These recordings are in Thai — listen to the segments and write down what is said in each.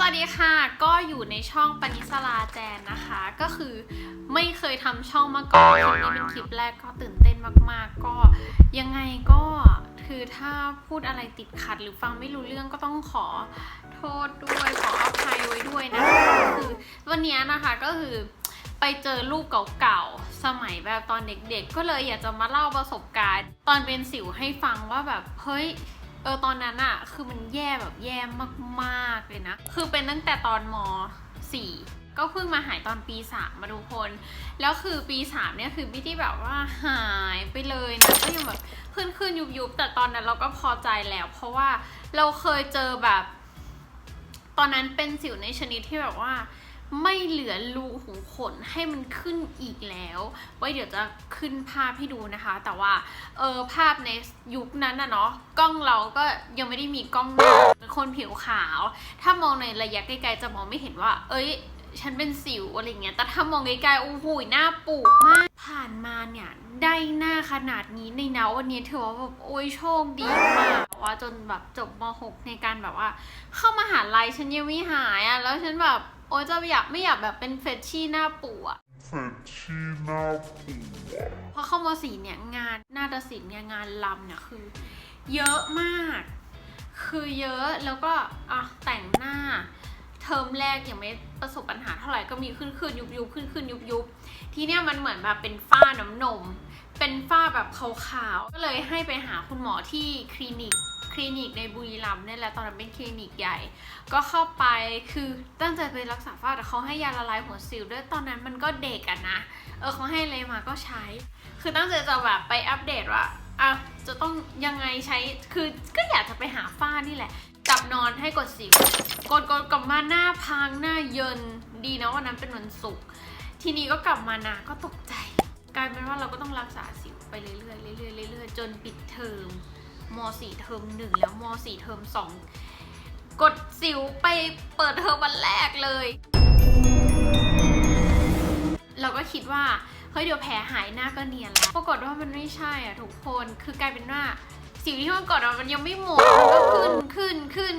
สวัสดีค่ะ ก็อยู่ในช่องปณิสลาแจนนะคะ ก็คือไม่เคยทำช่องมาก่อนคลิปนี้เป็นคลิปแรกก็ตื่นเต้นมากๆ ก็ยังไงก็คือถ้าพูดอะไรติดขัดหรือฟังไม่รู้เรื่องก็ต้องขอโทษด้วยขออภัยไว้ด้วยนะคะคือวันนี้นะคะก็คือไปเจอรูปเก่าๆ สมัยแบบตอนเด็กๆ ก็เลยอยากจะมาเล่าประสบการณ์ ตอนเป็นสิวให้ฟังว่าแบบเฮ้ย เออตอนนั้นอะคือมันแย่แบบแย่มากๆเลยนะ คือเป็นตั้งแต่ตอนม .4 ก็เพิ่งมาหายตอนปี 3 มาทุกคน แล้วคือปี 3 เนี่ยคือพี่ที่แบบว่าหายไปเลยนะก็ยังแบบขึ้นขึ้นยุบยุบแต่ตอนนั้นเราก็พอใจแล้ว เพราะว่าเราเคยเจอแบบ ตอนนั้นเป็นสิวในชนิดที่แบบว่า ไม่เหลือรูขุมขนให้มันขึ้นอีกแล้ว ไว้เดี๋ยวจะขึ้นภาพให้ดูนะคะ แต่ว่าเออภาพในยุคนั้นนะเนาะกล้องเราก็ยังไม่ได้มีกล้องหน้าเป็นคนผิวขาว ถ้ามองในระยะไกลๆจะมองไม่เห็นว่า เอ้ยฉันเป็นสิวอะไรเงี้ย แต่ถ้ามองไกลๆโอ้โหหน้าปูมาก ผ่านมาเนี่ยได้หน้าขนาดนี้ในนะวันนี้ถือว่าแบบโอ้ยโชคดีมากว่าจนแบบจบม .6 ในการแบบว่า เข้ามาหาลัยฉันยังไม่หายอะ แล้วฉันแบบ โอ้ยจะอยากไม่อยากแบบเป็นเฟรชชี่หน้าปูอะเฟรชชี่หน้าผัวพอเข้ามสีเนี่ยงานนาฏศิลป์เนี่ยงานลำเนี่ยคือ เยอะมาก คือเยอะแล้วก็อะแต่งหน้า เทอมแรกยังไม่ประสบปัญหาเท่าไหร่ก็มีขึ้นขึ้นยุบยุบขึ้นขึ้นยุบยุบทีเนี้ยมันเหมือนแบบเป็นฝ้าน้ำนม เป็นฝ้าแบบขาวๆ ก็เลยให้ไปหาคุณหมอที่คลินิกคลินิกในบุรีรัมย์นี่แหละตอนนั้นเป็นคลินิกใหญ่ ก็เข้าไปคือตั้งใจไปรักษาฝ้าแต่เขาให้ยาละลายหัวสิวด้วยตอนนั้นมันก็เด็กอะนะ เออเขาให้อะไรมาก็ใช้ คือตั้งใจจะแบบไปอัปเดตว่าอะจะต้องยังไงใช้ คือก็อยากจะไปหาฝ้านี่แหละกลับนอนให้กดสิว กดกดกลับมาหน้าพังหน้าเยินดีนะวันนั้นเป็นวันศุกร์ทีนี้ก็กลับมานะก็ตกใจ กลายเป็นว่าเราก็ต้องรักษาสิวไปเรื่อยๆเรื่อยๆเรื่อยๆจนปิดเทอมม .4 เทอมหนึ่งแล้วม .4 เทอมสองกดสิวไปเปิดเทอมวันแรกเลย เราก็คิดว่าเฮ้ยเดี๋ยวแผลหายหน้าก็เนียนแล้วปรากฏว่ามันไม่ใช่อะทุกคนคือกลายเป็นว่าสิวที่มันก่อนอะมันยังไม่หมดมันก็ขึ้นขึ้นขึ้น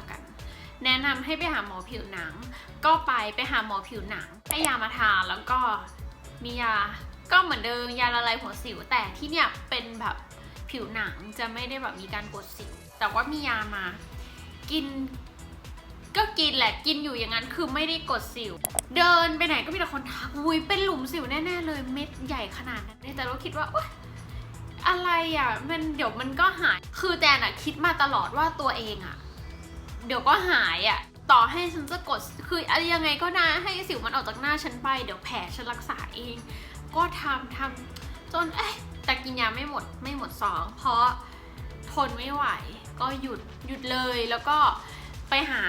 จักกัน แนะนำให้ไปหาหมอผิวหนัง ก็ไปไปหาหมอผิวหนัง ให้ยามาทาแล้วก็มียาก็เหมือนเดิมยาละลายหัวสิวแต่ที่เนี่ยเป็นแบบผิวหนังจะไม่ได้แบบมีการกดสิว แต่ว่ามียามา กิน ก็กินแหละกินอยู่อย่างนั้นคือไม่ได้กดสิว เดินไปไหนก็มีแต่คนทักอุ้ยเป็นหลุมสิวแน่ๆเลยเม็ดใหญ่ขนาดนั้นแต่เราคิดว่าโอ๊ยอะไรอะมันเดี๋ยวมันก็หาย คือแจนอะคิดมาตลอดว่าตัวเองอะ เดี๋ยวก็หายอะต่อให้ฉันจะกดคืออะไรยังไงก็ได้ให้สิวมันออกจากหน้าฉันไป เดี๋ยวแผลฉันรักษาเอง ก็ทำทำจนเอ๊ะแต่กินยาไม่หมดไม่หมดสองเพราะทนไม่ไหว ก็หยุดหยุดเลยแล้วก็ไปหา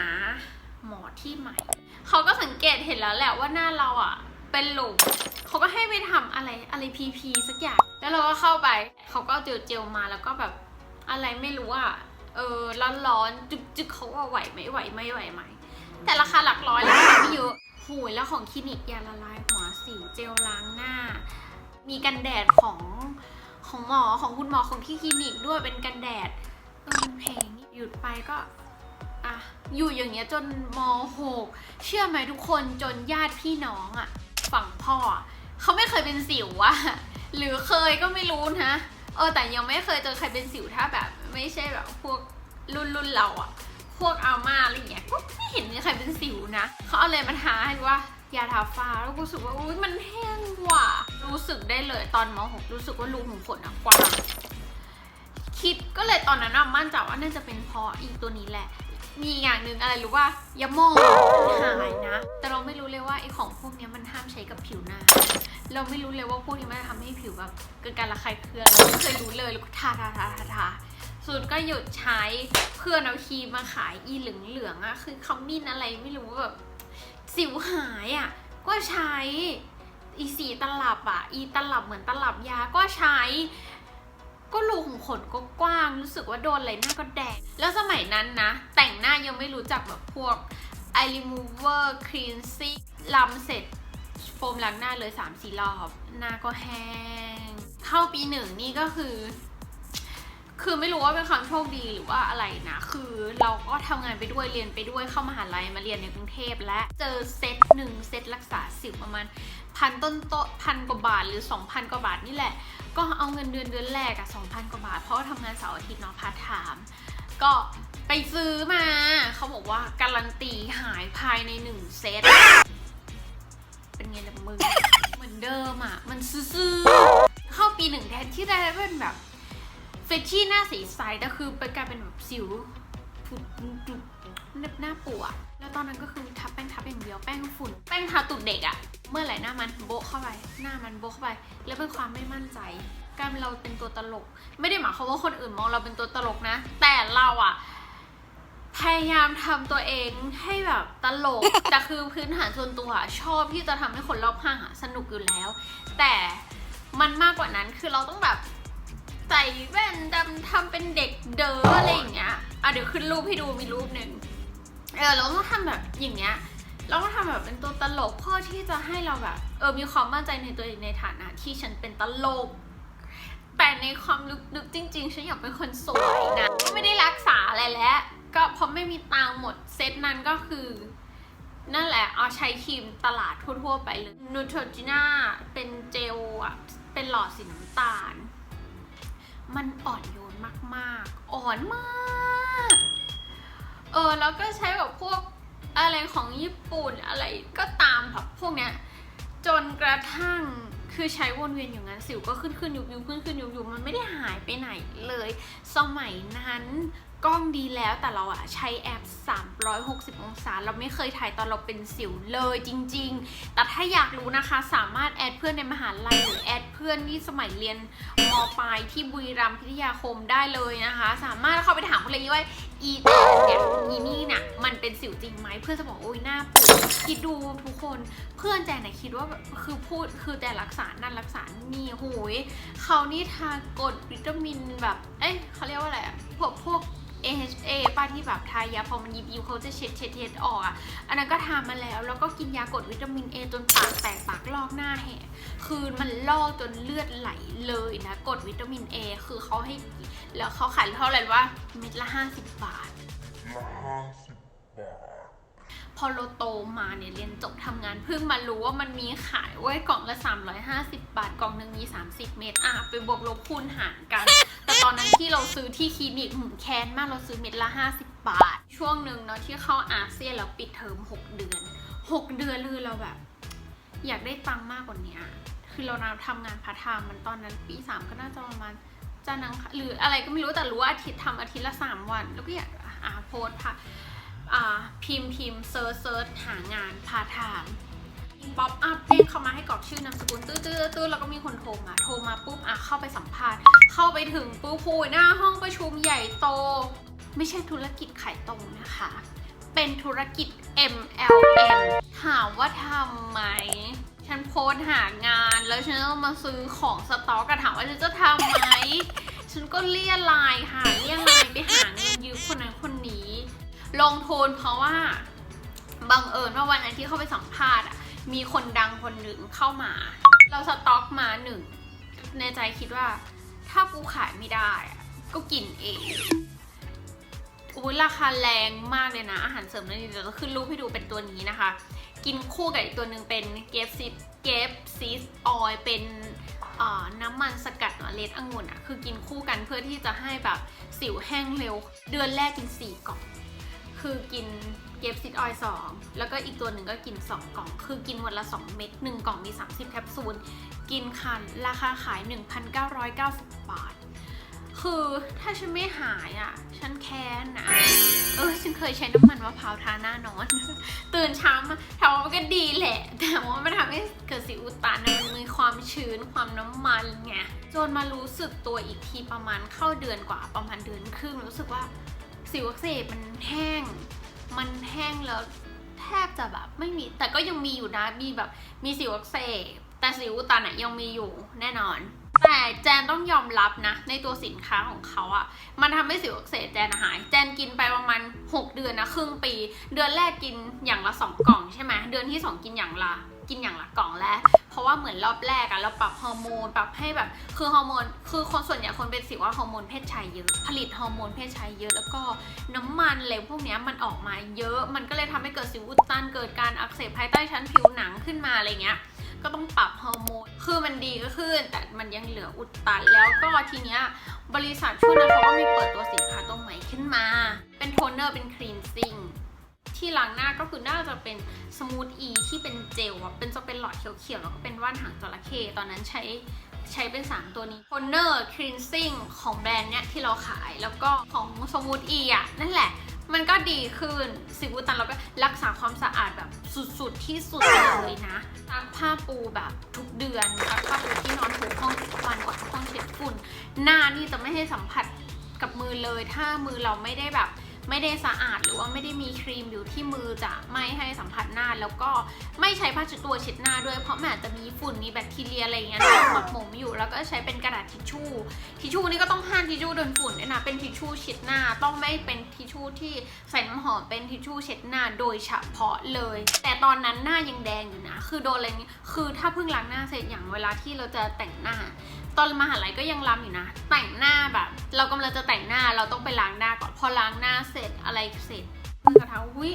หมอที่ใหม่ เขาก็สังเกตเห็นแล้วแหละว่าหน้าเราอะเป็นหลุมเขาก็ให้ไปทำอะไรอะไรพีพีสักอย่าง แล้วเราก็เข้าไป เขาก็เอาเจลเจลมาแล้วก็แบบอะไรไม่รู้อะ เออร้อนร้อนๆจึกจึกเขาว่าไหวไหมไหวไหมไหวไหมแต่ราคาหลักร้อยแล้วค่ะไม่เยอะหูยแล้วของคลินิกยาละลายหัวสิวเจลล้างหน้า มีกันแดดของของหมอของคุณหมอของที่คลินิกด้วยเป็นกันแดดเออมันแพงหยุดไปก็อะอยู่อย่างเงี้ยจนม .6 เชื่อไหมทุกคนจนญาติพี่น้องอะฝั่งพ่อเขาไม่เคยเป็นสิวอะหรือเคยก็ไม่รู้นะเออแต่ยังไม่เคยเจอใครเป็นสิวถ้าแบบ ไม่ใช่แบบพวกรุ่นรุ่นเราอะพวกอาม่าอะไรเงี้ยก็ไม่เห็นมีใครเป็นสิวนะเขาเอาอะไรมาทาให้ว่ายาทาฟ้าแล้วกูรู้สึกว่าอุ้ยมันแห้งกว่า รู้สึกได้เลยตอนม .6 รู้สึกว่ารูขุมขนอะกว้างคิดก็เลยตอนนั้นอะมั่นใจว่าน่าจะเป็นเพราะอีตัวนี้แหละ มีอย่างหนึ่งอะไรรู้ว่าย่ามองหายนะ แต่เราไม่รู้เลยว่าไอ้ของพวกนี้มันห้ามใช้กับผิวหน้า เราไม่รู้เลยว่าพวกนี้มันจะทำให้ผิวแบบเกิดการระคายเคืองเราไม่เคยรู้เลยแล้วก็ทาทาทาทาทา สุดก็หยุดใช้เพื่อนเอาครีมมาขายอีเหลืองเหลืองๆอะคือเขามินอะไรไม่รู้แบบสิวหายอะก็ใช้อีสีตลับอะอีตลับเหมือนตลับยาก็ใช้ ก็รูขุมขนก็กว้างรู้สึกว่าโดนอะไรหน้าก็แดง แล้วสมัยนั้นนะ แต่งหน้ายังไม่รู้จักแบบพวก eye remover cleansing ลำเสร็จโฟมล้างหน้าเลย3ามสี่รอบ หน้าก็แห้ง เข้าปีหนึ่งนี่ก็คือ คือไม่รู้ว่าเป็นความโชคดีหรือว่าอะไรนะ คือเราก็ทำงานไปด้วยเรียนไปด้วยเข้ามหาลัยมาเรียนในกรุงเทพและเจอเซตหนึ่งเซตรักษาสิวประมาณพันต้นโตะพันกว่าบาทหรือ 2,000 กว่าบาทนี่แหละ ก็เอาเงินเดือนเดือนแรกอะ2,000 กว่าบาท เพราะว่าทำงานเสาร์อาทิตย์เนาะพาร์ทไทม์ก็ไปซื้อมา เขาบอกว่าการันตีหายภายในหนึ่งเซต เป็นไงล่ะมึง เหมือนเดิมอะมันซื่อเข้าปีหนึ่งแทนที่ได้เป็นแบบ เฟชชี่หน้าสีใสแต่คือเป็นกลายเป็นแบบสิวผุดดุเน็บหน้าปูอะแล้วตอนนั้นก็คือทับแป้งทับอย่างเดียวแป้งฝุ่น แป้งทาตุดเด็กอะเมื่อไหร่หน้ามันโบะเข้าไป หน้ามันโบะเข้าไป แล้วเป็นความไม่มั่นใจกายเราเป็นตัวตลก ไม่ได้หมายความว่าคนอื่นมองเราเป็นตัวตลกนะ แต่เราอะพยายามทำตัวเองให้แบบตลก แต่คือพื้นฐานส่วนตัวชอบที่จะทำให้คนรอบข้างสนุกอยู่แล้ว แต่มันมากกว่านั้นคือเราต้องแบบ ใส่แว่นดำทำเป็นเด็กเด๋ออะไรอย่างเงี้ยอะเดี๋ยวขึ้นรูปให้ดูมีรูปหนึ่งเออเราต้องทำแบบอย่างเงี้ยเราก็ทำแบบเป็นตัวตลกเพื่อที่จะให้เราแบบเออมีความมั่นใจในตัวเองในฐานะที่ฉันเป็นตลก แต่ในความลึกๆจริง ๆ ฉันอยากเป็นคนสวยนะก็ไม่ได้รักษาอะไรแล้ว ก็เพราะไม่มีตังหมดเซตนั้นก็คือนั่นแหละ เอาใช้ครีมตลาดทั่ว ๆ ไปเลยนูโทจิน่าเป็นเจลอะเป็นหลอดสีน้ำตาล มันอ่อนโยนมากๆ อ่อนมาก เออแล้วก็ใช้แบบพวกอะไรของญี่ปุ่นอะไรก็ตามแบบพวกเนี้ยจนกระทั่งคือใช้วนเวียนอยู่งั้นสิวก็ขึ้นขึ้นยุบยุบขึ้นขึ้นยุบยุบมันไม่ได้หายไปไหนเลย สมัยนั้น กล้องดีแล้วแต่เราอะใช้แอป 360 องศา เราไม่เคยถ่ายตอนเราเป็นสิวเลยจริง ๆ แต่ถ้าอยากรู้นะคะสามารถแอดเพื่อนในมหาลัยหรือแอดเพื่อนที่สมัยเรียนมปลายที่บุรีรัมย์พิทยาคมได้เลยนะคะ สามารถเข้าไปถามเพื่อนเลยว่าอีแตนเนี่ยอีนี่เนี่ยมันเป็นสิวจริงไหมเพื่อนจะบอกโอ้ยหน้าปูดคิดดูทุกคนเพื่อนแจนน่ะคิดว่าคือพูดคือแต่รักษานั่นรักษานี่โหยเขานี่ทากดวิตามินแบบเอ้ยเขาเรียกว่าอะไรอะพวกพวก AHA ป้าที่แบบทายาพอมันยิบยิบเขาจะเช็ดเช็ดเช็ดออกอะ อันนั้นก็ทามาแล้ว แล้วก็กินยากดวิตามิน A จนปากแตกปากลอกหน้าแหกคือมันลอกจนเลือดไหลเลยนะ กดวิตามิน A คือเขาให้แล้วเขาขายเท่าไหร่ว่าเม็ดละ 50 บาทละห้าสิบบาท อเราโตมาเนี่ยเรียนจบทำงานเพิ่งมารู้ว่ามันมีขายไว้กล่องละ 350 บาท กล่องหนึ่งมี 30 เม็ดอะไปบวกลบคูณหารกัน แต่ตอนนั้นที่เราซื้อที่คลินิกหืมแค้นมากเราซื้อเม็ดละ 50 บาท ช่วงหนึ่งเนาะที่เข้าอาเซียนแล้วปิดเทอม 6 เดือน 6 เดือนเลยเราแบบ อยากได้ตังค์มากกว่านี้คือเราทำงานพาร์ทไทม์มันตอนนั้นปี3ก็น่าจะประมาณจันทร์อังหรืออะไรก็ไม่รู้แต่รู้ว่าอาทิตย์ทำอาทิตย์ละ 3 วัน แล้วก็อยากอ่าโพสค่ะอ่า พิมพ์พิมพ์เซิร์ชเซิร์ชหางานพาทไทม์ป๊อปอัพเด้งเข้ามาให้กรอกชื่อนามสกุลตื้อตื้อตื้อแล้วก็มีคนโทรมาโทรมาปุ๊บอะเข้าไปสัมภาษณ์ เข้าไปถึงปุ๊บพูหน้าห้องประชุมใหญ่โต ไม่ใช่ธุรกิจขายตรงนะคะ เป็นธุรกิจ MLM ถามว่าทำไหม ฉันโพสหางานแล้วฉันต้องมาซื้อของสต็อกกันถามว่าฉันจะทำไหม ฉันก็เลี่ยไลน์ค่ะเลี่ยไลน์ไปหาเงินยืมคนนั้นคนนี้ ลงทุนเพราะว่าบังเอิญว่าวันนั้นที่เข้าไปสัมภาษณ์อะมีคนดังคนหนึ่งเข้ามา เราสต็อกมาหนึ่งในใจคิดว่า ถ้ากูขายไม่ได้ก็กินเองอุ้ยราคาแรงมากเลยนะ อาหารเสริมนั่นเดี๋ยวจะขึ้นรูปให้ดูเป็นตัวนี้นะคะ กินคู่กับอีกตัวหนึ่งเป็นเกฟซิเกฟซิสออยเป็นน้ำมันสกัดเมล็ดองุ่นอะคือกินคู่กันเพื่อที่จะให้แบบสิวแห้งเร็ว เดือนแรกกิน 4กล่อง คือกินเกฟซิตออยสองแล้วก็อีกตัวหนึ่งก็กิน 2 กล่อง คือกินวันละ 2 เม็ด1กล่องมี 30 แคปซูล กินคันราคาขาย 1,990 บาท คือถ้าฉันไม่หายอะ ฉันแค้นนะ เออ ฉันเคยใช้น้ำมันมะพร้าวทาหน้านอน ตื่นเช้ามาถามว่ามันก็ดีแหละ แต่ว่ามันทำให้เกิดสิวอุดตันนะมันมีความชื้นความน้ำมันไงจนมารู้สึกตัวอีกทีประมาณเข้าเดือนกว่าประมาณเดือนครึ่งรู้สึกว่า สิวอักเสบมันแห้ง มันแห้งแล้วแทบจะแบบไม่มี แต่ก็ยังมีอยู่นะ มีแบบมีสิวอักเสบ แต่สิวอุดตันอะยังมีอยู่แน่นอน แต่แจนต้องยอมรับนะ ในตัวสินค้าของเขาอะมันทำให้สิวอักเสบแจนหาย แจนกินไปประมาณ 6 เดือนนะครึ่งปี เดือนแรกกินอย่างละ 2 กล่องใช่ไหมเดือนที่ 2 กินอย่างละ กินอย่างละกล่องแล้ว เพราะว่าเหมือนรอบแรกอะเราปรับฮอร์โมนปรับให้แบบคือฮอร์โมนคือคนส่วนใหญ่คนเป็นสิวว่าฮอร์โมนเพศชายเยอะ ผลิตฮอร์โมนเพศชายเยอะแล้วก็น้ำมันอะไรพวกนี้มันออกมาเยอะ มันก็เลยทำให้เกิดสิวอุดตันเกิดการอักเสบภายใต้ชั้นผิวหนังขึ้นมาอะไรเงี้ยก็ต้องปรับฮอร์โมน คือมันดีก็ขึ้น แต่มันยังเหลืออุดตัน แล้วก็ทีเนี้ยบริษัทช่วงนั้นเขาก็มีเปิดตัวสินค้าตัวใหม่ขึ้นมา เป็นโทนเนอร์เป็นครีนซิ่ง ที่ล้างหน้าก็คือน่าจะเป็นสมูทอีที่เป็นเจลอะเป็นจะเป็นหลอดเขียวๆแล้วก็เป็นว่านหางจระเข้ตอนนั้นใช้ใช้เป็น 3 ตัวนี้โทนเนอร์ครีนซิ่งของแบรนด์เนี้ยที่เราขายแล้วก็ของสมูทอีอะนั่นแหละ มันก็ดีขึ้นสิวอุดตันเราก็รักษาความสะอาดแบบสุดๆที่สุดเลยนะซักผ้าปูแบบทุกเดือนซักผ้าปูที่นอนถูห้องทุกวันกดห้องเช็ดฝุ่น หน้านี่จะไม่ให้สัมผัสกับมือเลยถ้ามือเราไม่ได้แบบ ไม่ได้สะอาดหรือว่าไม่ได้มีครีมอยู่ที่มือจะไม่ให้สัมผัสหน้า แล้วก็ไม่ใช้ผ้าเช็ดตัวเช็ดหน้าด้วยเพราะมันอาจจะมีฝุ่นมีแบคทีเรียอะไรอย่างเงี้ยหมักหมมอยู่แล้วก็ใช้เป็นกระดาษทิชชู่ทิชชู่นี่ก็ต้องห้ามทิชชู่โดนฝุ่นด้วยนะเป็นทิชชู่เช็ดหน้าต้องไม่เป็นทิชชู่ที่ใส่น้ำหอมเป็นทิชชู่เช็ดหน้าโดยเฉพาะเลย แต่ตอนนั้นหน้ายังแดงอยู่นะ คือโดนอะไรนี้คือถ้าเพิ่งล้างหน้าเสร็จอย่างเวลาที่เราจะแต่งหน้า ตอนมหาลัยก็ยังรำอยู่นะ แต่งหน้าแบบ เรากำลังจะแต่งหน้าเราต้องไปล้างหน้าก่อนพอล้างหน้าเสร็จอะไรเสร็จเพื่อนก็ถามวิ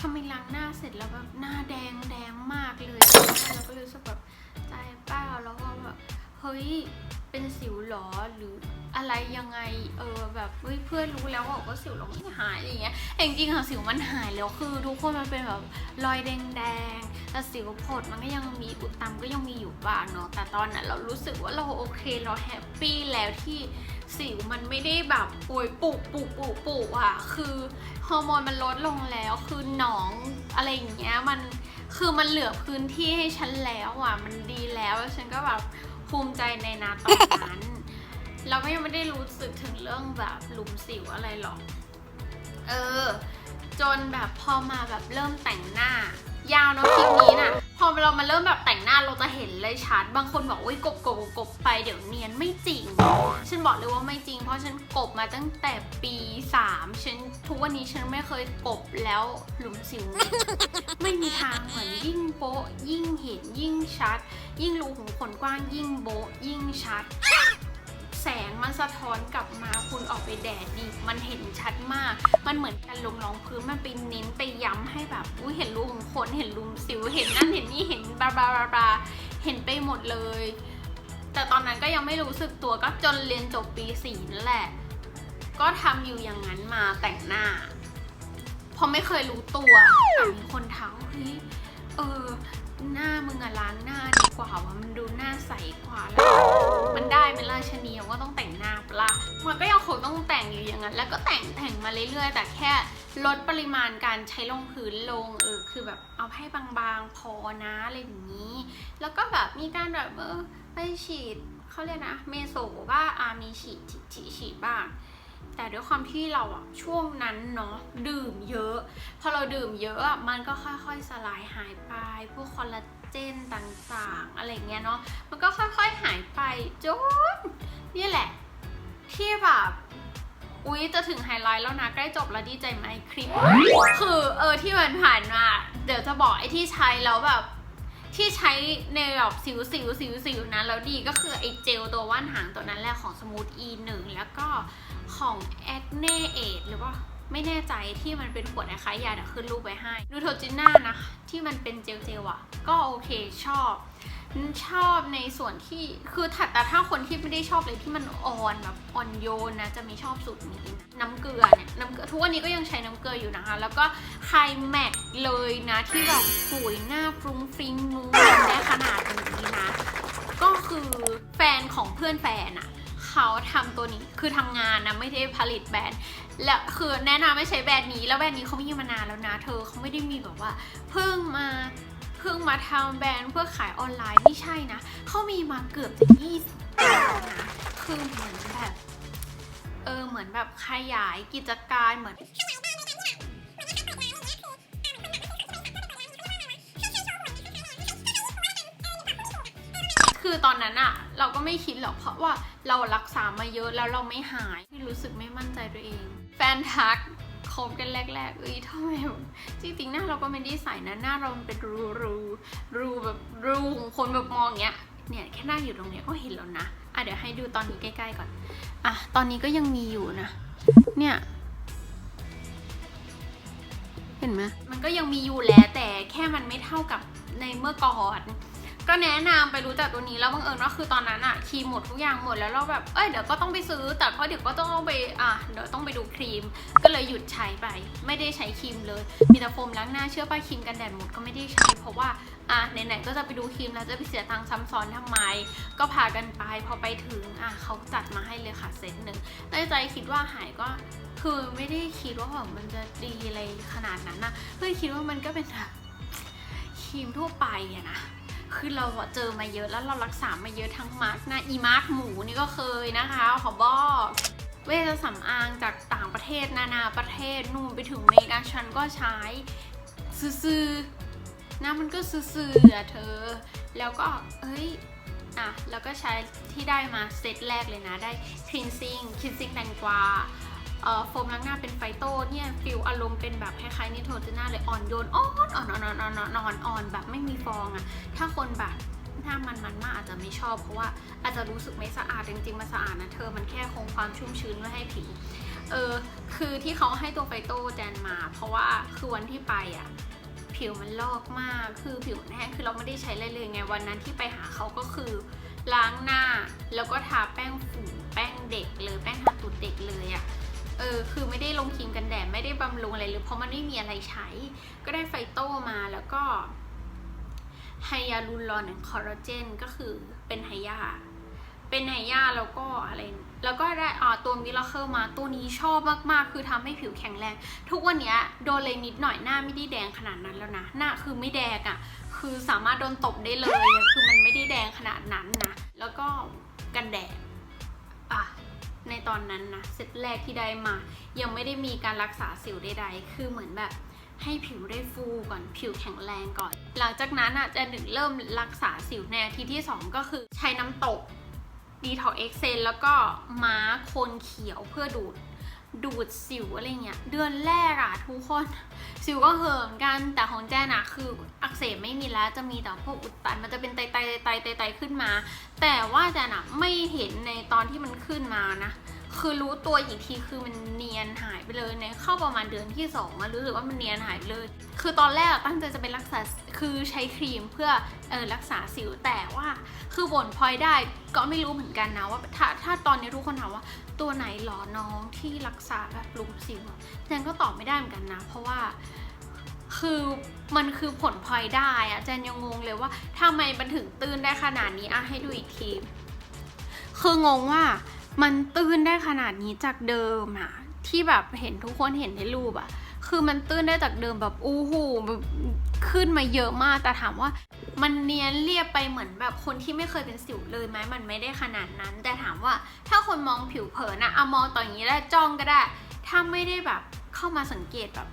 ทำไมล้างหน้าเสร็จแล้วแบบหน้าแดงแดงมากเลยแล้วก็รู้สึกแบบใจเป้าแล้วก็แบบเฮ้ย เป็นสิวหรอหรืออะไรยังไงเออแบบเฮ้ยเพื่อนรู้แล้วว่าว่าสิวเราไม่หายอะไรเงี้ยแต่จริงๆอะสิวมันหายแล้วคือทุกคนมันเป็นแบบรอยแดงๆแต่สิวผดมันก็ยังมีอุดตันก็ยังมีอยู่บ้างเนาะแต่ตอนนั้นเรารู้สึกว่าเราโอเคเราแฮปปี้แล้วที่สิวมันไม่ได้แบบป่วยปุกปุกปุกปุกอะคือฮอร์โมนมันลดลงแล้วคือหนองอะไรอย่างเงี้ยมันคือมันเหลือพื้นที่ให้ฉันแล้วอะมันดีแล้วแล้วฉันก็แบบ ภูมิใจในนาตอนนั้น เราก็ยังไม่ได้รู้สึกถึงเรื่องแบบหลุมสิวอะไรหรอก เออ จนแบบพอมาแบบเริ่มแต่งหน้า ยาวเนอะคลิปนี้น่ะ พอเรามาเริ่มแบบแต่งหน้าเราจะเห็นเลยชัด บางคนบอกอุ้ยกบกบกบไปเดี๋ยวเนียนไม่จริง ฉันบอกเลยว่าไม่จริง เพราะฉันกบมาตั้งแต่ปี 3 ฉันทุกวันนี้ฉันไม่เคยกบแล้วหลุมสิว ไม่มีทางเหมือนยิ่งโป๊ะยิ่งเห็นยิ่งชัด ยิ่งรูหูขนกว้างยิ่งโบ๊ะยิ่งชัด แสงมันสะท้อนกลับมาคุณออกไปแดดดีมันเห็นชัดมาก มันเหมือนกันลงรองพื้นมันไปเน้นไปย้ำให้แบบอุ้ยเห็นรูขุมขนเห็นรูสิวเห็นนั่นเห็นนี่เห็นบลาบลาบลาบาเห็นไปหมดเลย แต่ตอนนั้นก็ยังไม่รู้สึกตัวก็จนเรียนจบปีสี่นั่นแหละ ก็ทำอยู่อย่างนั้นมาแต่งหน้าเพราะไม่เคยรู้ตัวแต่มีคนทักเฮ้ยเออหน้ามึงอะล้างหน้าดี กว่าว่ามันดูหน้าใสกว่าแล้วมันได้ไหมล่ะชนีว่าต้องแต่งหน้าปะล่ะมันก็ยังคงต้องแต่งอยู่อย่างนั้น แล้วก็แต่งแต่งมาเรื่อยๆ แต่แค่ลดปริมาณการใช้ลงพื้นลงเออคือแบบเอาให้บางๆพอนะอะไรอย่างนี้ แล้วก็แบบมีการแบบเออไปฉีดเขาเรียกนะเมโซบ้างอามีฉีดฉีดฉีดฉีดบ้างแต่ด้วยความที่เราอะช่วงนั้นเนาะดื่มเยอะ พอเราดื่มเยอะอะมันก็ค่อยๆสลายหายไป พวกคอลลา เจนต่างๆ อะไรเงี้ยเนาะ มันก็ค่อยๆหายไปจนนี่แหละ ที่แบบอุ๊ยจะถึงไฮไลท์แล้วนะ ใกล้จบแล้วดีใจไหมคลิป คือเออที่มันผ่านมา เดี๋ยวจะบอกไอ้ที่ใช้แล้วแบบที่ใช้ในแบบสิวสิวสิวสิวนะแล้วดีก็คือไอ้เจลตัวว่านหางตัวนั้นแหละของ Smooth E 1แล้วก็ของ Acne Aid หรือว่า ไม่แน่ใจที่มันเป็นขวดนะคะยาเดี๋ยขึ้นรูปไว้ให้นูโทจิน่านะที่มันเป็นเจลเจลๆอะก็โอเคชอบชอบในส่วนที่คือถัดแต่ถ้าคนที่ไม่ได้ชอบเลยที่มันอ่อนแบบอ่อนโยนนะ จะมีชอบสูตรนี้น้ำเกลือเนี่ยน้ำเกลือทุกวันนี้ก็ยังใช้น้ำเกลืออยู่นะคะ แล้วก็ไฮแม็กเลยนะ ที่แบบหุยหน้าฟรุ้งฟริ้งนูนได้ขนาดนี้นะ ก็คือแฟนของเพื่อนแฟนอะ เขาทำตัวนี้คือทำงานนะไม่ได้ผลิตแบรนด์และคือแนะนำไม่ใช้แบรนด์นี้แล้วแบรนด์นี้เขาไม่ยีมานานแล้วนะ เธอเขาไม่ได้มีแบบว่า เพิ่งมาเพิ่งมาทำแบรนด์เพื่อขายออนไลน์ไม่ใช่นะเขามีมาเกือบจะ20ปีแล้วนะคือเหมือนแบบเออเหมือนแบบขยายกิจการเหมือน คือตอนนั้นอะเราก็ไม่คิดหรอกเพราะว่าเรารักษามาเยอะแล้วเราไม่หายที่รู้สึกไม่มั่นใจตัวเอง แฟนทักคบกันแรกๆเอ้ยทำไมจริงๆหน้าเราก็ไม่ได้ใสนะหน้าเรามันเป็นรูรูรูแบบรูของคนแบบมองเงี้ยเนี่ยแค่หน้าอยู่ตรงเนี้ยก็เห็นแล้วนะอะเดี๋ยวให้ดูตอนนี้ใกล้ๆก่อนอะตอนนี้ก็ยังมีอยู่นะ เนี่ยเห็นไหมมันก็ยังมีอยู่แหล้วแต่แค่มันไม่เท่ากับในเมื่อก่อน ก็แนะนำไปรู้จักตัวนี้แล้วบังเอิญว่าคือตอนนั้นอะครีมหมดทุกอย่างหมดแล้วเราแบบเอ้ยเดี๋ยวก็ต้องไปซื้อ แต่ก็เดี๋ยวก็ต้องไปอะเดี๋ยวต้องไปดูครีม ก็เลยหยุดใช้ไป ไม่ได้ใช้ครีมเลย มีแต่โฟมล้างหน้าเชื่อป่ะครีมกันแดดหมดก็ไม่ได้ใช้เพราะว่าอะไหนๆก็จะไปดูครีมแล้วจะไปเสียตังค์ซ้ำซ้อนทำไม ก็พากันไปพอไปถึงอะเขาจัดมาให้เลยค่ะเซตหนึ่งในใจคิดว่าหายก็คือไม่ได้คิดว่าแบบมันจะดีอะไรขนาดนั้นนะเพื่อคิดว่ามันก็เป็นแบบครีมทั่วไปอะนะ คือเราเจอมาเยอะแล้วเรารักษามาเยอะทั้งมาร์กหน้าอีมาร์กหมูนี่ก็เคยนะคะขอบอกเวชสำอางจากต่างประเทศนานาประเทศนู่นไปถึงเมกาชันก็ใช้ซื้อๆน้ามันก็ซื้อๆอะเธอ แล้วก็เอ้ยอะแล้วก็ใช้ที่ได้มาเซตแรกเลยนะได้ cleansing cleansing แตงกวา โฟมล้างหน้าเป็นไฟโต้เนี่ยฟิลอารมณ์เป็นแบบคล้ายๆนิโทรเจน่าเลยอ่อนโยนอ่อนอ่อนอ่อนอ่อนอ่อนอ่อนอ่อนอ่อนแบบไม่มีฟองอะถ้าคนแบบหน้ามันมันมากอาจจะไม่ชอบเพราะว่าอาจจะรู้สึกไม่สะอาดจริงๆมันสะอาดนะเธอมันแค่คงความชุ่มชื้นไว้ให้ผิวเออคือที่เขาให้ตัวไฟโต้แจนมา เพราะว่าคือวันที่ไปอะผิวมันลอกมาก คือผิวแห้งคือเราไม่ได้ใช้อะไรเลยไงวันนั้นที่ไปหาเขาก็คือล้างหน้า แล้วก็ทาแป้งฝุ่นแป้งเด็กเลยแป้งทาตูดเด็กเลยอะ เออคือไม่ได้ลงครีมกันแดดไม่ได้บำรุงอะไรเลยเพราะมันไม่มีอะไรใช้ ก็ได้ไฟโต้มาแล้วก็ไฮยาลูรอนคอลลาเจนก็คือเป็นไฮยาเป็นไฮยาแล้วก็อะไร แล้วก็ได้อ่าตัวมิลาเคิลมาตัวนี้ชอบมากๆ คือทำให้ผิวแข็งแรง ทุกวันนี้โดนเลยนิดหน่อยหน้าไม่ได้แดงขนาดนั้นแล้วนะ หน้าคือไม่แดงอะ่ะ คือสามารถโดนตบได้เลย คือมันไม่ได้แดงขนาดนั้นนะ แล้วก็กันแดดอะ ในตอนนั้นนะเซตแรกที่ได้มา ยังไม่ได้มีการรักษาสิวใดๆ คือเหมือนแบบให้ผิวได้ฟูก่อนผิวแข็งแรงก่อน หลังจากนั้นอะจะถึงเริ่มรักษาสิวในอาทิตย์ที่ 2 ก็คือใช้น้ำตกดีท็อเอ็กเซนแล้วก็ม้าโคนเขียวเพื่อดูด ดูดสิวอะไรเงี้ยเดือนแรกอะทุกคน สิวก็เหิมกันแต่ของแจนอะคืออักเสบไม่มีแล้วจะมีแต่พวกอุดตันมันจะเป็นไตไตไตไตไตขึ้นมา แต่ว่าแจนอะไม่เห็นในตอนที่มันขึ้นมานะ คือรู้ตัวอีกทีคือมันเนียนหายไปเลยในเข้าประมาณเดือนที่สองอะรู้สึกว่ามันเนียนหายเลย คือตอนแรกอะตั้งใจจะไปรักษาคือใช้ครีมเพื่อเออรักษาสิวแต่ว่าคือบ่นพลอยได้ก็ไม่รู้เหมือนกันนะว่าถ้าถ้าตอนนี้ทุกคนถามว่า ตัวไหนหรอน้องที่รักษาแบบลุมสิวแจนก็ตอบไม่ได้เหมือนกันนะ เพราะว่าคือมันคือผลพลอยได้อะแจนยังงงเลยว่าทำไมมันถึงตื้นได้ขนาดนี้อะให้ดูอีกทีคืองงว่ามันตื้นได้ขนาดนี้จากเดิมอะที่แบบเห็นทุกคนเห็นในรูปอะ คือมันตื้นได้จากเดิมแบบอู้หูแบบขึ้นมาเยอะมาก แต่ถามว่ามันเนียนเรียบไปเหมือนแบบคนที่ไม่เคยเป็นสิวเลยไหมมันไม่ได้ขนาดนั้น แต่ถามว่าถ้าคนมองผิวเผินอะอะมองต่ออย่างนี้ได้จ้องก็ได้ ถ้าไม่ได้แบบเข้ามาสังเกตแบบ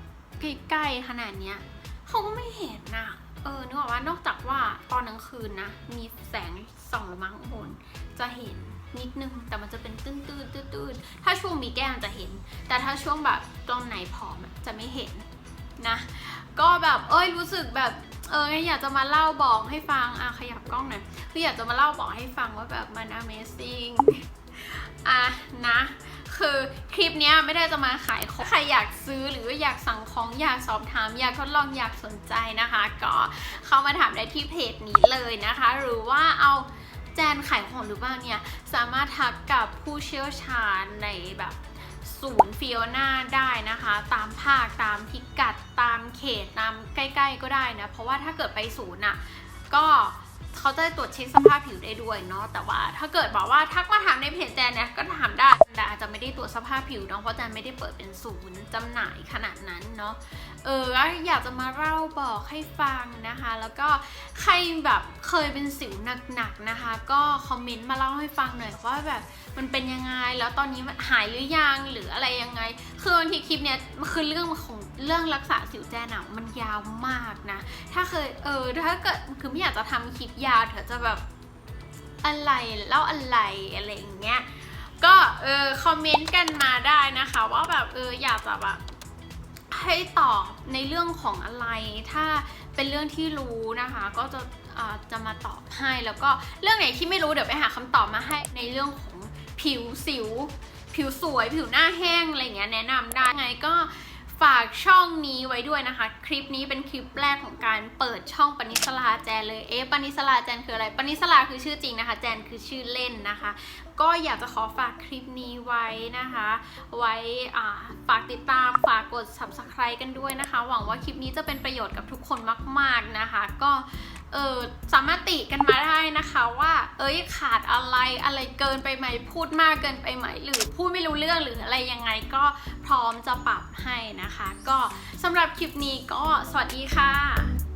ใกล้ๆขนาดเนี้ยเขาก็ไม่เห็นนะเออนึกออกว่านอกจากว่าตอนกลางคืนนะ มีแสงส่องลงมาข้างบนจะเห็น นิดนึงแต่มันจะเป็นตื้นตื้นตื้นตื้นๆถ้าช่วงมีแก้มจะเห็น แต่ถ้าช่วงแบบตอนไหนผอมจะไม่เห็นนะ ก็แบบเอ้ยรู้สึกแบบเอออยากจะมาเล่าบอกให้ฟังอะขยับกล้องหน่อยคืออยากจะมาเล่าบอกให้ฟังว่าแบบมัน amazing อะนะ คือคลิปเนี้ยไม่ได้จะมาขายของใครอยากซื้อหรืออยากสั่งของอยากสอบถาม อยากทดลองอยากสนใจนะคะ ก็เข้ามาถามได้ที่เพจนี้เลยนะคะ หรือว่าเอา แจนขายของหรือเปล่าเนี่ย สามารถทักกับผู้เชี่ยวชาญในแบบศูนย์ฟิโอนาได้นะคะ ตามภาคตามพิกัด ตามเขตตามใกล้ ๆ ก็ได้นะ เพราะว่าถ้าเกิดไปศูนย์อะก็ เขาจะตรวจเช็คสภาพผิวได้ด้วยเนาะแต่ว่าถ้าเกิดบอกว่าทักมาถามในเพจแจนเนี่ยก็ถามได้แต่อาจจะไม่ได้ตรวจสภาพผิวเนาะเพราะแจนไม่ได้เปิดเป็นศูนย์จำหน่ายขนาดนั้นเนาะเอออยากจะมาเล่าบอกให้ฟังนะคะ แล้วก็ใครแบบเคยเป็นสิวหนักๆนะคะ ก็คอมเมนต์มาเล่าให้ฟังหน่อยว่าแบบมันเป็นยังไงแล้วตอนนี้มันหายหรือยังหรืออะไรยังไง คือบางทีคลิปเนี้ยมันคือเรื่องของเรื่องรักษาสิวแจนอะมันยาวมากนะ ถ้าเคยเออถ้าเกิดคือไม่อยากจะทำคลิปยาวเถอจะแบบอะไรเล่าอะไรอะไรอย่างเงี้ยก็เออคอมเมนต์กันมาได้นะคะ ว่าแบบเอออยากจะแบบให้ตอบในเรื่องของอะไร ถ้าเป็นเรื่องที่รู้นะคะ ก็จะอ่าจะมาตอบให้แล้วก็เรื่องไหนที่ไม่รู้เดี๋ยวไปหาคำตอบมาให้ในเรื่องของผิวสิว ผิวสวย ผิวหน้าแห้งอะไรอย่างเงี้ยแนะนำได้ไงก็ ฝากช่องนี้ไว้ด้วยนะคะ คลิปนี้เป็นคลิปแรกของการเปิดช่องปณิสลาแจนเลย เอ๊ะปณิสลาแจนคืออะไรปณิสลาคือชื่อจริงนะคะ แจนคือชื่อเล่นนะคะ ก็อยากจะขอฝากคลิปนี้ไว้นะคะ ไว้อ่าฝากติดตามฝากกด subscribe กันด้วยนะคะ หวังว่าคลิปนี้จะเป็นประโยชน์กับทุกคนมาก ๆนะคะ ก็ เออสามารถติกันมาได้นะคะว่า เอ้ยขาดอะไรอะไรเกินไปไหมพูดมากเกินไปไหม หรือพูดไม่รู้เรื่องหรืออะไรยังไงก็พร้อมจะปรับให้นะคะ ก็สำหรับคลิปนี้ก็สวัสดีค่ะ